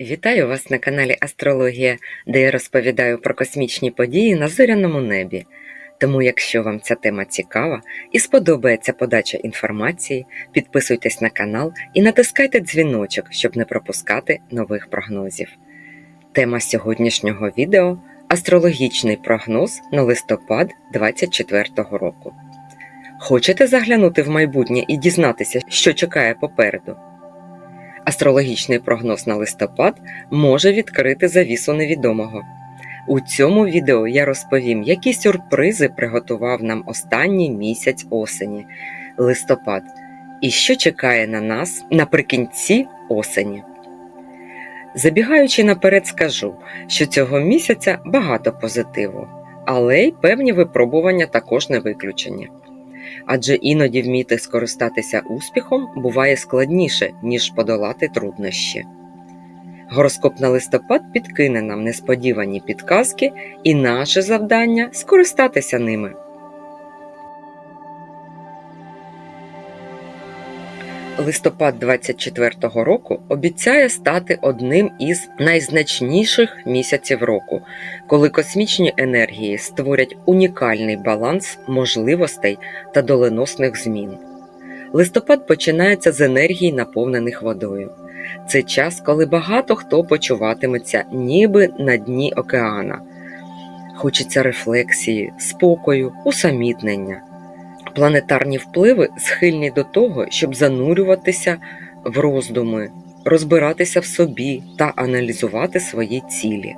Вітаю вас на каналі Астрологія, де я розповідаю про космічні події на зоряному небі. Тому, якщо вам ця тема цікава і сподобається подача інформації, підписуйтесь на канал і натискайте дзвіночок, щоб не пропускати нових прогнозів. Тема сьогоднішнього відео астрологічний прогноз на листопад 2024 року. Хочете заглянути в майбутнє і дізнатися, що чекає попереду? Астрологічний прогноз на листопад може відкрити завісу невідомого. У цьому відео я розповім, які сюрпризи приготував нам останній місяць осені листопад, і що чекає на нас наприкінці осені. Забігаючи наперед, скажу, що цього місяця багато позитиву, але й певні випробування також не виключені. Адже іноді вміти скористатися успіхом буває складніше, ніж подолати труднощі. Гороскоп на листопад підкине нам несподівані підказки, і наше завдання скористатися ними. Листопад 24-го року обіцяє стати одним із найзначніших місяців року, коли космічні енергії створять унікальний баланс можливостей та доленосних змін. Листопад починається з енергій, наповнених водою. Це час, коли багато хто почуватиметься ніби на дні океана. Хочеться рефлексії, спокою, усамітнення. Планетарні впливи схильні до того, щоб занурюватися в роздуми, розбиратися в собі та аналізувати свої цілі.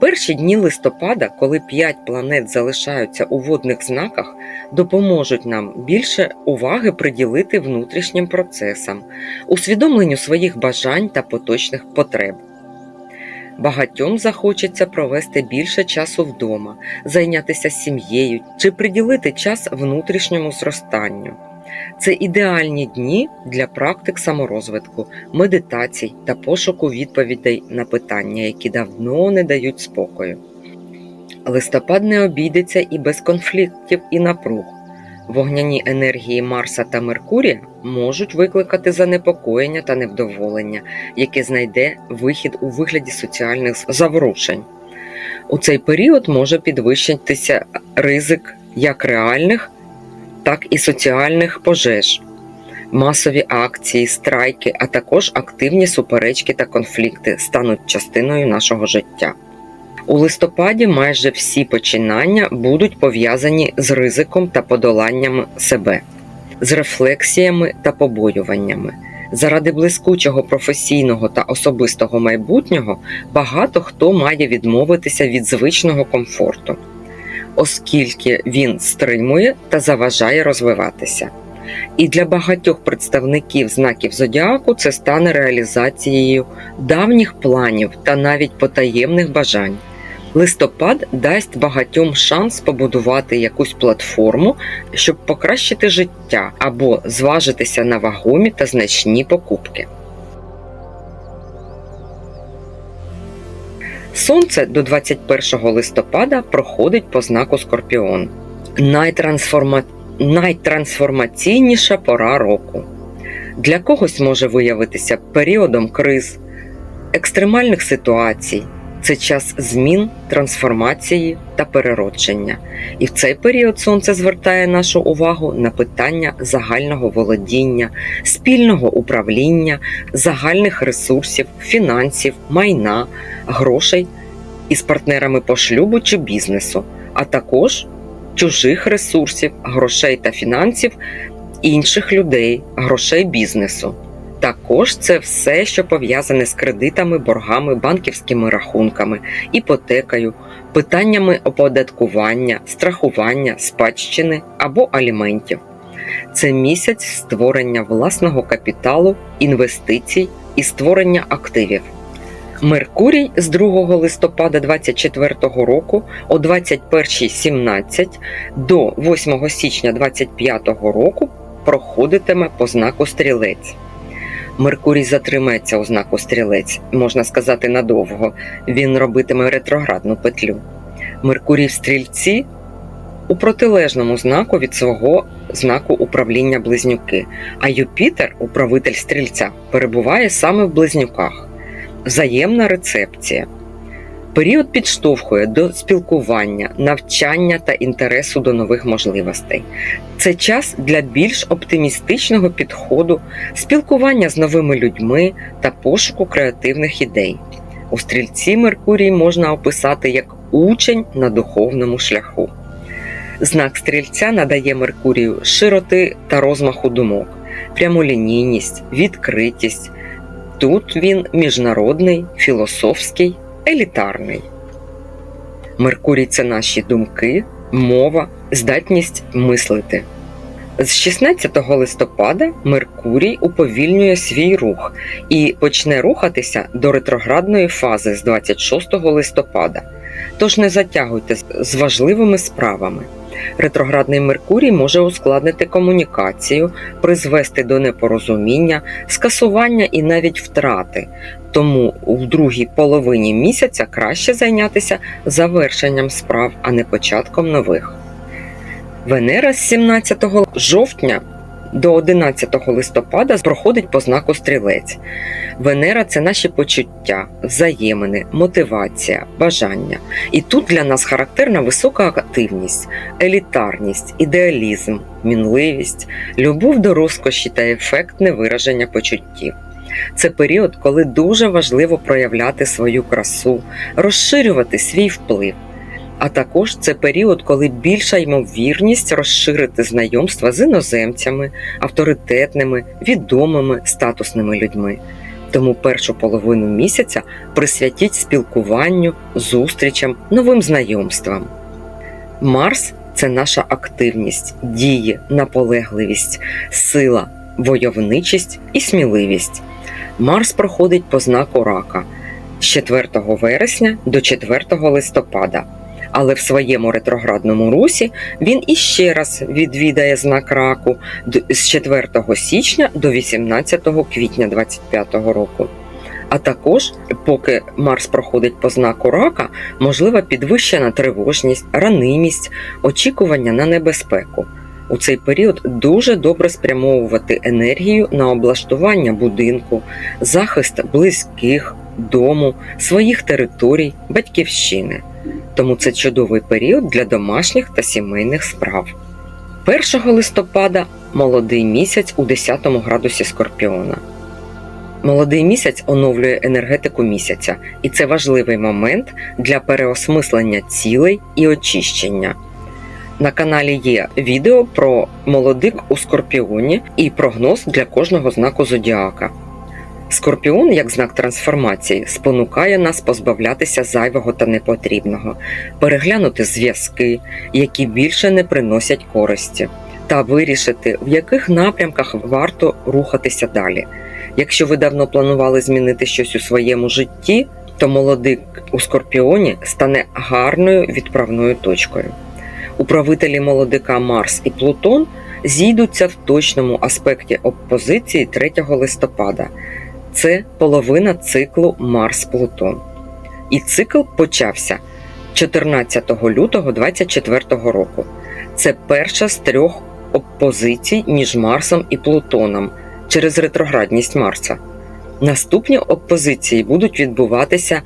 Перші дні листопада, коли п'ять планет залишаються у водних знаках, допоможуть нам більше уваги приділити внутрішнім процесам, усвідомленню своїх бажань та поточних потреб. Багатьом захочеться провести більше часу вдома, зайнятися сім'єю чи приділити час внутрішньому зростанню. Це ідеальні дні для практик саморозвитку, медитацій та пошуку відповідей на питання, які давно не дають спокою. Листопад не обійдеться і без конфліктів і напруг. Вогняні енергії Марса та Меркурія можуть викликати занепокоєння та невдоволення, яке знайде вихід у вигляді соціальних заворушень. У цей період може підвищитися ризик як реальних, так і соціальних пожеж, масові акції, страйки, а також активні суперечки та конфлікти стануть частиною нашого життя. У листопаді майже всі починання будуть пов'язані з ризиком та подоланням себе, з рефлексіями та побоюваннями. Заради блискучого професійного та особистого майбутнього багато хто має відмовитися від звичного комфорту, оскільки він стримує та заважає розвиватися. І для багатьох представників знаків зодіаку це стане реалізацією давніх планів та навіть потаємних бажань. Листопад дасть багатьом шанс побудувати якусь платформу, щоб покращити життя або зважитися на вагомі та значні покупки. Сонце до 21 листопада проходить по знаку Скорпіон. Найтрансформа... Найтрансформаційніша пора року. Для когось може виявитися періодом криз, екстремальних ситуацій. Це час змін, трансформації та переродження. І в цей період сонце звертає нашу увагу на питання загального володіння, спільного управління, загальних ресурсів, фінансів, майна, грошей із партнерами по шлюбу чи бізнесу, а також чужих ресурсів, грошей та фінансів інших людей, грошей бізнесу. Також це все, що пов'язане з кредитами, боргами, банківськими рахунками, іпотекою, питаннями оподаткування, страхування, спадщини або аліментів. Це місяць створення власного капіталу, інвестицій і створення активів. Меркурій з 2 листопада 2024 року о 21.17 до 8 січня 2025 року проходитиме по знаку стрілець. Меркурій затримається у знаку стрілець, можна сказати, надовго. Він робитиме ретроградну петлю. Меркурій в стрільці у протилежному знаку від свого знаку управління близнюки, а Юпітер, управитель стрільця, перебуває саме в близнюках. взаємна рецепція. Період підштовхує до спілкування, навчання та інтересу до нових можливостей. Це час для більш оптимістичного підходу, спілкування з новими людьми та пошуку креативних ідей. У стрільці Меркурій можна описати як учень на духовному шляху. Знак стрільця надає Меркурію широти та розмаху думок, прямолінійність, відкритість. Тут він міжнародний, філософський, елітарний. Меркурій це наші думки, мова, здатність мислити. З 16 листопада Меркурій уповільнює свій рух і почне рухатися до ретроградної фази з 26 листопада. Тож не затягуйте з важливими справами. Ретроградний Меркурій може ускладнити комунікацію, призвести до непорозуміння, скасування і навіть втрати. Тому у другій половині місяця краще зайнятися завершенням справ, а не початком нових. Венера з 17 жовтня до 11 листопада проходить по знаку стрілець. Венера це наші почуття, взаємини, мотивація, бажання. І тут для нас характерна висока активність, елітарність, ідеалізм, мінливість, любов до розкоші та ефектне вираження почуттів. Це період, коли дуже важливо проявляти свою красу, розширювати свій вплив. А також це період, коли більша ймовірність розширити знайомства з іноземцями, авторитетними, відомими, статусними людьми. Тому першу половину місяця присвятіть спілкуванню, зустрічам, новим знайомствам. Марс це наша активність, дії, наполегливість, сила, войовничість і сміливість. Марс проходить по знаку рака з 4 вересня до 4 листопада але в своєму ретроградному русі він іще раз відвідає знак раку з 4 січня до 18 квітня 2025 року. А також, поки Марс проходить по знаку рака, можлива підвищена тривожність, ранимість, очікування на небезпеку. У цей період дуже добре спрямовувати енергію на облаштування будинку, захист близьких, дому, своїх територій, батьківщини тому це чудовий період для домашніх та сімейних справ. 1 листопада молодий місяць у 10 градусі Скорпіона. Молодий місяць оновлює енергетику місяця, і це важливий момент для переосмислення цілей і очищення. На каналі є відео про молодик у Скорпіоні і прогноз для кожного знаку зодіака. Скорпіон, як знак трансформації, спонукає нас позбавлятися зайвого та непотрібного, переглянути зв'язки, які більше не приносять користі, та вирішити, в яких напрямках варто рухатися далі. Якщо ви давно планували змінити щось у своєму житті, то молодик у скорпіоні стане гарною відправною точкою. Управителі молодика Марс і Плутон зійдуться в точному аспекті опозиції 3 листопада. Це половина циклу Марс Плутон. І цикл почався 14 лютого 2024 року. Це перша з трьох опозицій між Марсом і Плутоном через ретроградність Марса. Наступні опозиції будуть відбуватися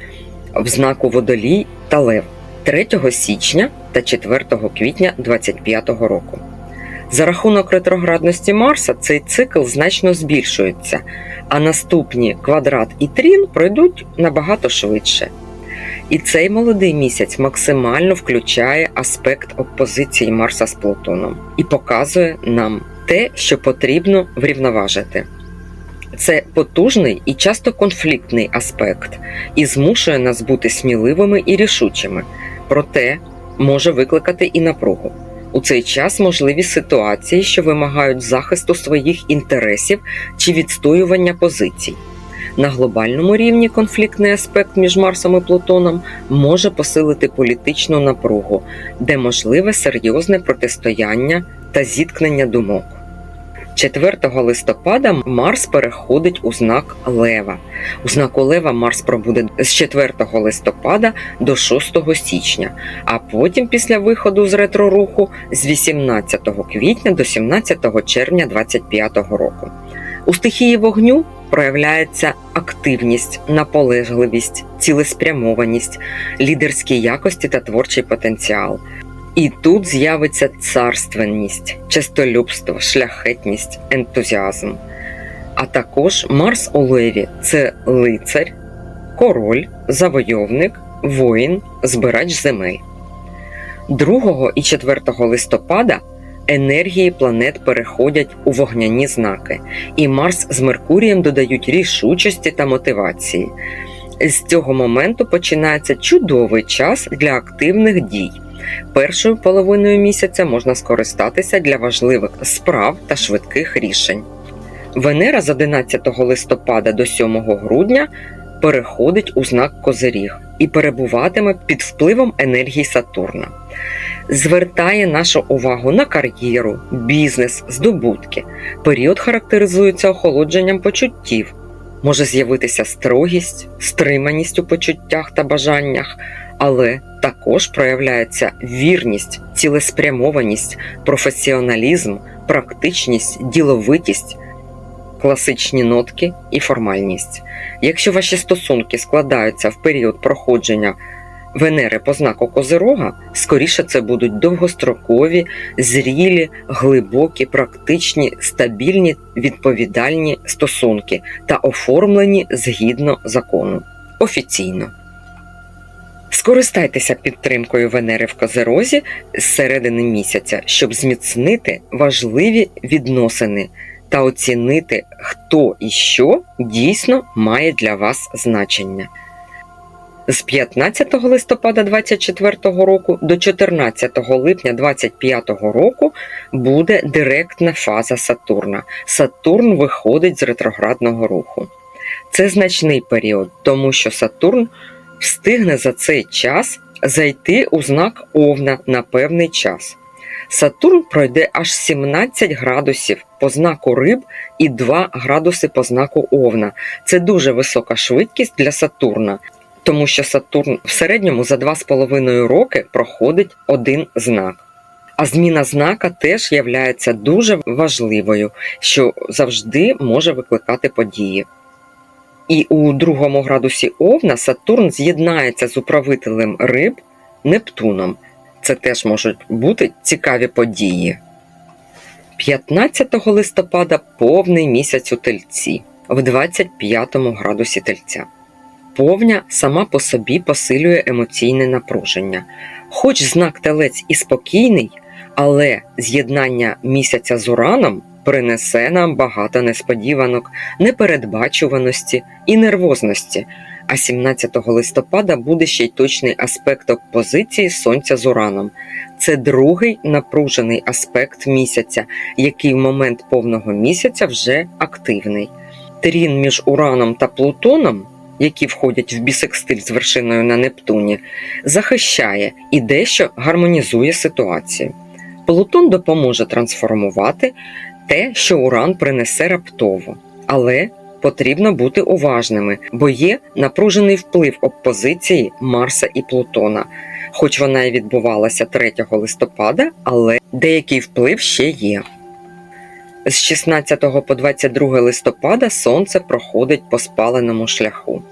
в знаку Водолій та Лев 3 січня та 4 квітня 2025 року. За рахунок ретроградності Марса цей цикл значно збільшується, а наступні квадрат і трін пройдуть набагато швидше. І цей молодий місяць максимально включає аспект опозиції Марса з Плутоном і показує нам те, що потрібно врівноважити. Це потужний і часто конфліктний аспект і змушує нас бути сміливими і рішучими, проте може викликати і напругу. У цей час можливі ситуації, що вимагають захисту своїх інтересів чи відстоювання позицій. На глобальному рівні конфліктний аспект між Марсом і Плутоном може посилити політичну напругу, де можливе серйозне протистояння та зіткнення думок. 4 листопада Марс переходить у знак Лева. У знаку Лева Марс пробуде з 4 листопада до 6 січня, а потім після виходу з ретроруху з 18 квітня до 17 червня 2025 року. У стихії вогню проявляється активність, наполегливість, цілеспрямованість, лідерські якості та творчий потенціал. І тут з'явиться царственність, честолюбство, шляхетність, ентузіазм. А також Марс у Леві це лицар, король, завойовник, воїн, збирач земель. 2 і 4 листопада енергії планет переходять у вогняні знаки, і Марс з Меркурієм додають рішучості та мотивації. З цього моменту починається чудовий час для активних дій. Першою половиною місяця можна скористатися для важливих справ та швидких рішень. Венера з 11 листопада до 7 грудня переходить у знак Козиріг і перебуватиме під впливом енергії Сатурна. Звертає нашу увагу на кар'єру, бізнес, здобутки. Період характеризується охолодженням почуттів. Може з'явитися строгість, стриманість у почуттях та бажаннях, але також проявляється вірність, цілеспрямованість, професіоналізм, практичність, діловитість, класичні нотки і формальність. Якщо ваші стосунки складаються в період проходження Венери по знаку Козирога, скоріше це будуть довгострокові, зрілі, глибокі, практичні, стабільні, відповідальні стосунки та оформлені згідно закону. Офіційно. Скористайтеся підтримкою Венери в Козерозі з середини місяця, щоб зміцнити важливі відносини та оцінити, хто і що дійсно має для вас значення. З 15 листопада 24 року до 14 липня 25 року буде директна фаза Сатурна. Сатурн виходить з ретроградного руху. Це значний період, тому що Сатурн встигне за цей час зайти у знак Овна на певний час. Сатурн пройде аж 17 градусів по знаку риб і 2 градуси по знаку Овна. Це дуже висока швидкість для Сатурна, тому що Сатурн в середньому за 2,5 роки проходить один знак. А зміна знака теж є дуже важливою, що завжди може викликати події. І у другому градусі Овна Сатурн з'єднається з управителем риб Нептуном. Це теж можуть бути цікаві події. 15 листопада повний місяць у тельці в 25 градусі тельця. Повня сама по собі посилює емоційне напруження. Хоч знак телець і спокійний, але з'єднання місяця з ураном принесе нам багато несподіванок, непередбачуваності і нервозності. А 17 листопада буде ще й точний аспект опозиції Сонця з Ураном. Це другий напружений аспект місяця, який в момент повного місяця вже активний. Трін між Ураном та Плутоном, які входять в бісекстиль з вершиною на Нептуні, захищає і дещо гармонізує ситуацію. Плутон допоможе трансформувати те, що Уран принесе раптово, але потрібно бути уважними, бо є напружений вплив опозиції Марса і Плутона. Хоч вона і відбувалася 3 листопада, але деякий вплив ще є. З 16 по 22 листопада Сонце проходить по спаленому шляху.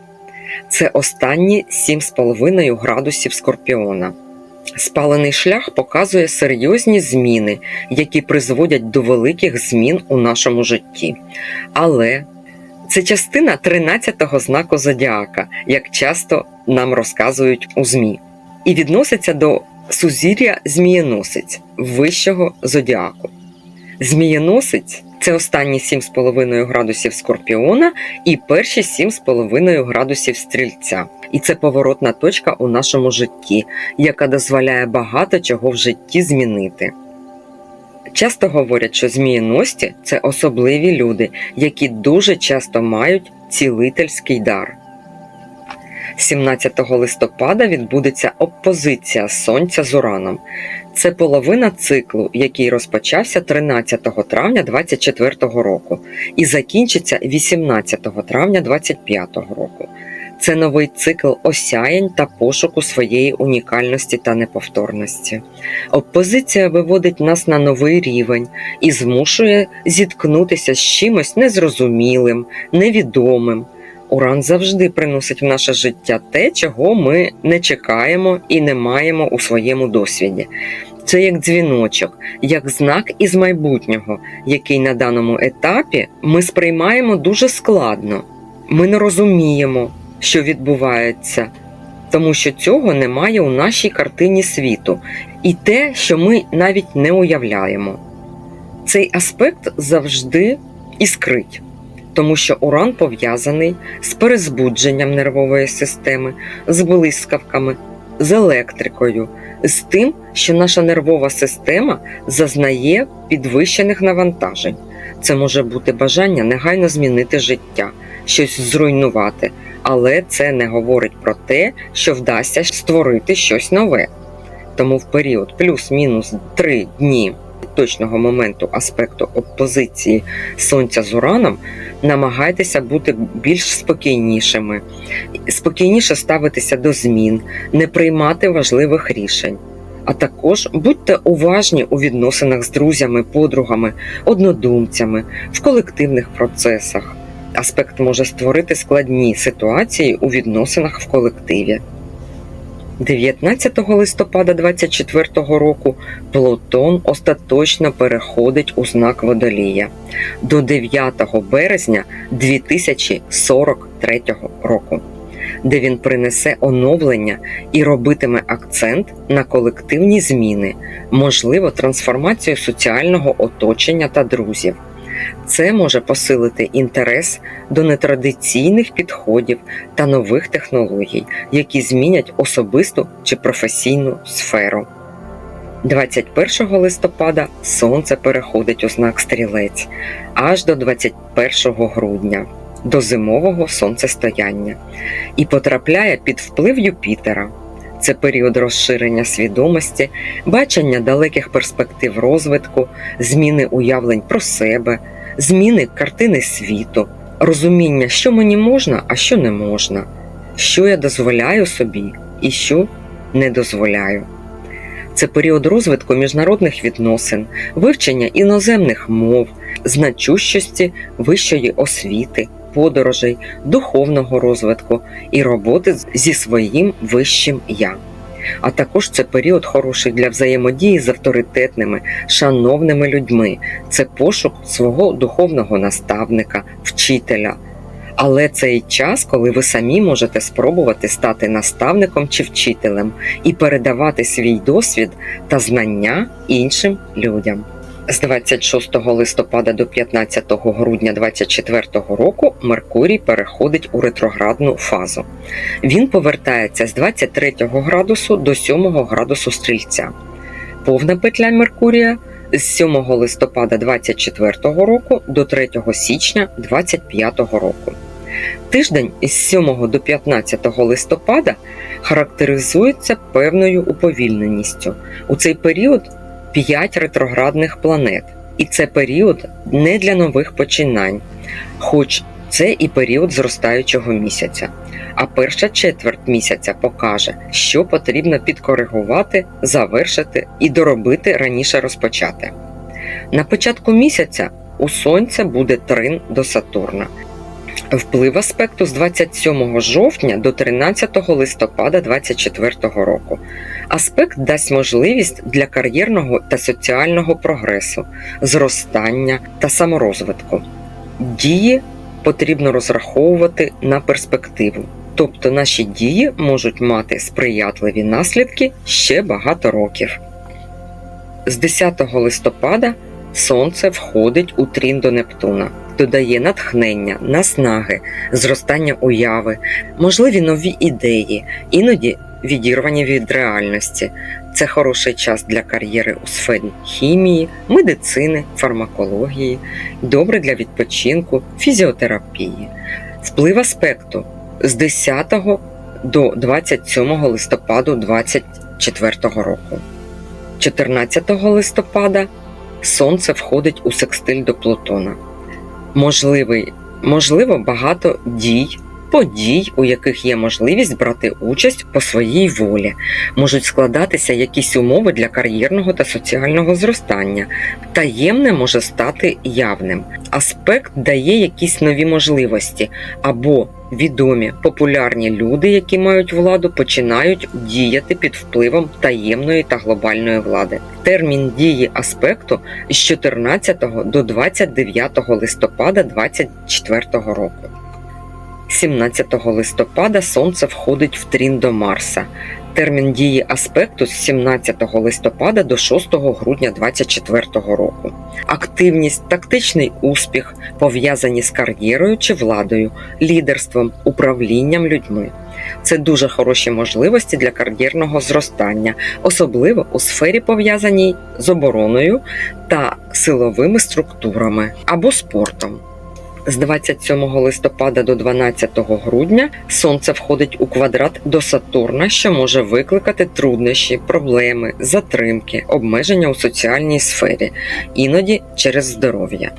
Це останні 7,5 градусів Скорпіона. Спалений шлях показує серйозні зміни, які призводять до великих змін у нашому житті. Але це частина 13-го знаку зодіака, як часто нам розказують у ЗМІ, і відноситься до сузір'я Змієносець вищого зодіаку. Змієносець це останні 7,5 градусів Скорпіона і перші 7,5 градусів стрільця. І це поворотна точка у нашому житті, яка дозволяє багато чого в житті змінити. Часто говорять, що змієності це особливі люди, які дуже часто мають цілительський дар. 17 листопада відбудеться опозиція Сонця з Ураном. Це половина циклу, який розпочався 13 травня 2024 року і закінчиться 18 травня 2025 року. Це новий цикл осяянь та пошуку своєї унікальності та неповторності. Опозиція виводить нас на новий рівень і змушує зіткнутися з чимось незрозумілим, невідомим. Уран завжди приносить в наше життя те, чого ми не чекаємо і не маємо у своєму досвіді. Це як дзвіночок, як знак із майбутнього, який на даному етапі ми сприймаємо дуже складно. Ми не розуміємо, що відбувається, тому що цього немає у нашій картині світу, і те, що ми навіть не уявляємо. Цей аспект завжди іскрить, тому що уран пов'язаний з перезбудженням нервової системи, з блискавками, з електрикою, з тим, що наша нервова система зазнає підвищених навантажень. Це може бути бажання негайно змінити життя, щось зруйнувати, але це не говорить про те, що вдасться створити щось нове. Тому в період плюс-мінус 3 дні точного моменту аспекту опозиції Сонця з Ураном намагайтеся бути більш спокійнішими, спокійніше ставитися до змін, не приймати важливих рішень. А також будьте уважні у відносинах з друзями, подругами, однодумцями, в колективних процесах. Аспект може створити складні ситуації у відносинах в колективі. 19 листопада 2024 року Плутон остаточно переходить у знак Водолія до 9 березня 2043 року, де він принесе оновлення і робитиме акцент на колективні зміни, можливо, трансформацію соціального оточення та друзів. Це може посилити інтерес до нетрадиційних підходів та нових технологій, які змінять особисту чи професійну сферу. 21 листопада Сонце переходить у знак стрілець аж до 21 грудня, до зимового сонцестояння, і потрапляє під вплив Юпітера. Це період розширення свідомості, бачення далеких перспектив розвитку, зміни уявлень про себе, зміни картини світу, розуміння, що мені можна, а що не можна, що я дозволяю собі і що не дозволяю. Це період розвитку міжнародних відносин, вивчення іноземних мов, значущості вищої освіти, подорожей, духовного розвитку і роботи зі своїм вищим я. А також це період хороший для взаємодії з авторитетними, шановними людьми, це пошук свого духовного наставника, вчителя. Але це і час, коли ви самі можете спробувати стати наставником чи вчителем і передавати свій досвід та знання іншим людям. З 26 листопада до 15 грудня 2024 року Меркурій переходить у ретроградну фазу. Він повертається з 23 градусу до 7 градусу стрільця. Повна петля Меркурія з 7 листопада 2024 року до 3 січня 2025 року. Тиждень із 7 до 15 листопада характеризується певною уповільненістю. У цей період 5 ретроградних планет, і це період не для нових починань, хоч це і період зростаючого місяця. А перша четверть місяця покаже, що потрібно підкоригувати, завершити і доробити раніше розпочати. На початку місяця у Сонця буде трин до Сатурна. Вплив аспекту з 27 жовтня до 13 листопада 2024 року. Аспект дасть можливість для кар'єрного та соціального прогресу, зростання та саморозвитку. Дії потрібно розраховувати на перспективу, тобто наші дії можуть мати сприятливі наслідки ще багато років. З 10 листопада Сонце входить у трін до Нептуна, додає натхнення, наснаги, зростання уяви, можливі нові ідеї, іноді відірвані від реальності. Це хороший час для кар'єри у сфері хімії, медицини, фармакології, добре для відпочинку, фізіотерапії. Вплив аспекту з 10 до 27 листопаду 2024 року. 14 листопада Сонце входить у секстиль до Плутона. Можливий, можливо, багато дій подій, у яких є можливість брати участь по своїй волі. Можуть складатися якісь умови для кар'єрного та соціального зростання. Таємне може стати явним. Аспект дає якісь нові можливості або відомі популярні люди, які мають владу, починають діяти під впливом таємної та глобальної влади. Термін дії аспекту з 14 до 29 листопада 2024 року. 17 листопада Сонце входить в трін до Марса. Термін дії аспекту з 17 листопада до 6 грудня 2024 року. Активність, тактичний успіх пов'язані з кар'єрою чи владою, лідерством, управлінням людьми. Це дуже хороші можливості для кар'єрного зростання, особливо у сфері пов'язаній з обороною та силовими структурами або спортом. З 27 листопада до 12 грудня Сонце входить у квадрат до Сатурна, що може викликати труднощі, проблеми, затримки, обмеження у соціальній сфері, іноді через здоров'я.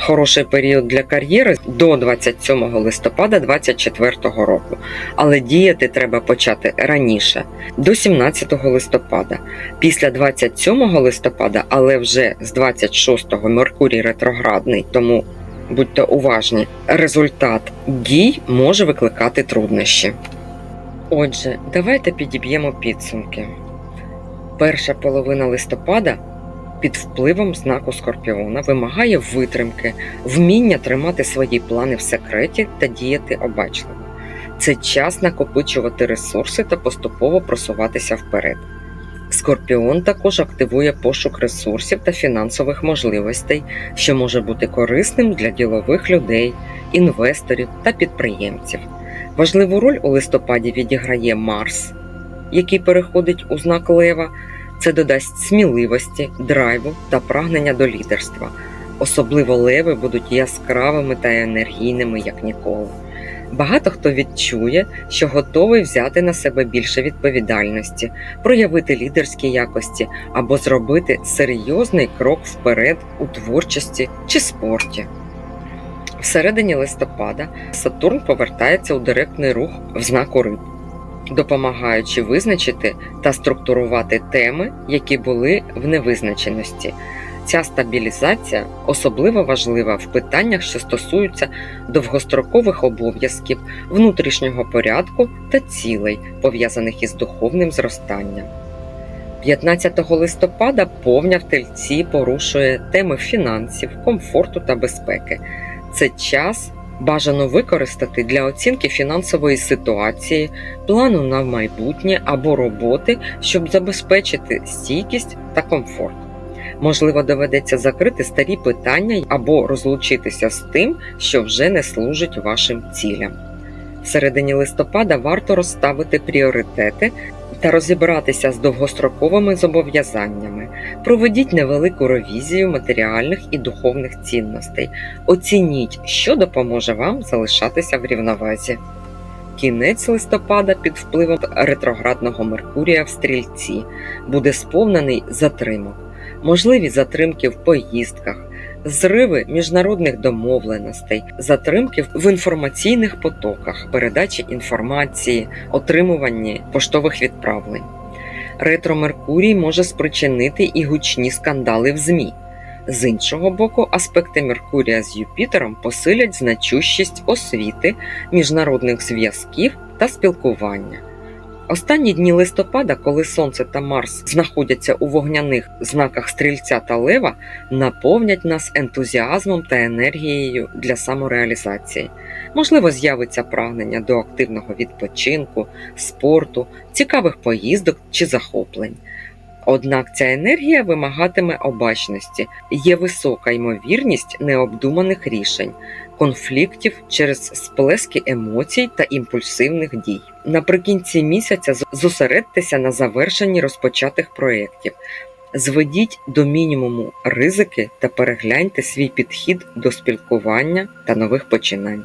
Хороший період для кар'єри до 27 листопада 2024 року, але діяти треба почати раніше, до 17 листопада. Після 27 листопада, але вже з 26-го Меркурій ретроградний, тому будьте уважні, результат дій може викликати труднощі. Отже, давайте підіб'ємо підсумки. Перша половина листопада під впливом знаку Скорпіона вимагає витримки, вміння тримати свої плани в секреті та діяти обачливо. Це час накопичувати ресурси та поступово просуватися вперед. Скорпіон також активує пошук ресурсів та фінансових можливостей, що може бути корисним для ділових людей, інвесторів та підприємців. Важливу роль у листопаді відіграє Марс, який переходить у знак Лева. Це додасть сміливості, драйву та прагнення до лідерства. Особливо леви будуть яскравими та енергійними, як ніколи. Багато хто відчує, що готовий взяти на себе більше відповідальності, проявити лідерські якості або зробити серйозний крок вперед у творчості чи спорті. Всередині листопада Сатурн повертається у директний рух в знаку риб, допомагаючи визначити та структурувати теми, які були в невизначеності. Ця стабілізація особливо важлива в питаннях, що стосуються довгострокових обов'язків, внутрішнього порядку та цілей, пов'язаних із духовним зростанням. 15 листопада повня в тельці порушує теми фінансів, комфорту та безпеки. Це час бажано використати для оцінки фінансової ситуації, плану на майбутнє або роботи, щоб забезпечити стійкість та комфорт. Можливо, доведеться закрити старі питання або розлучитися з тим, що вже не служить вашим цілям. В середині листопада варто розставити пріоритети та розібратися з довгостроковими зобов'язаннями. Проведіть невелику ревізію матеріальних і духовних цінностей. Оцініть, що допоможе вам залишатися в рівновазі. Кінець листопада під впливом ретроградного Меркурія в стрільці буде сповнений затримок можливі затримки в поїздках, зриви міжнародних домовленостей, затримки в інформаційних потоках, передачі інформації, отримуванні поштових відправлень. Ретро Меркурій може спричинити і гучні скандали в ЗМІ. З іншого боку, аспекти Меркурія з Юпітером посилять значущість освіти, міжнародних зв'язків та спілкування. Останні дні листопада, коли Сонце та Марс знаходяться у вогняних знаках стрільця та лева, наповнять нас ентузіазмом та енергією для самореалізації. Можливо, з'явиться прагнення до активного відпочинку, спорту, цікавих поїздок чи захоплень. Однак ця енергія вимагатиме обачності, є висока ймовірність необдуманих рішень, конфліктів через сплески емоцій та імпульсивних дій. Наприкінці місяця зосередьтеся на завершенні розпочатих проєктів. Зведіть до мінімуму ризики та перегляньте свій підхід до спілкування та нових починань.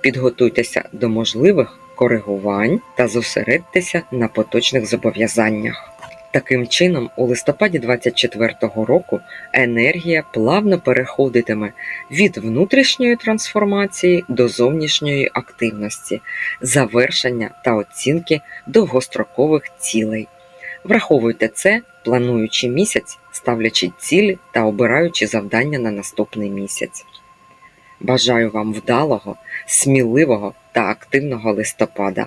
Підготуйтеся до можливих коригувань та зосередьтеся на поточних зобов'язаннях. Таким чином, у листопаді 24-го року енергія плавно переходитиме від внутрішньої трансформації до зовнішньої активності, завершення та оцінки довгострокових цілей. Враховуйте це, плануючи місяць, ставлячи цілі та обираючи завдання на наступний місяць. Бажаю вам вдалого, сміливого та активного листопада.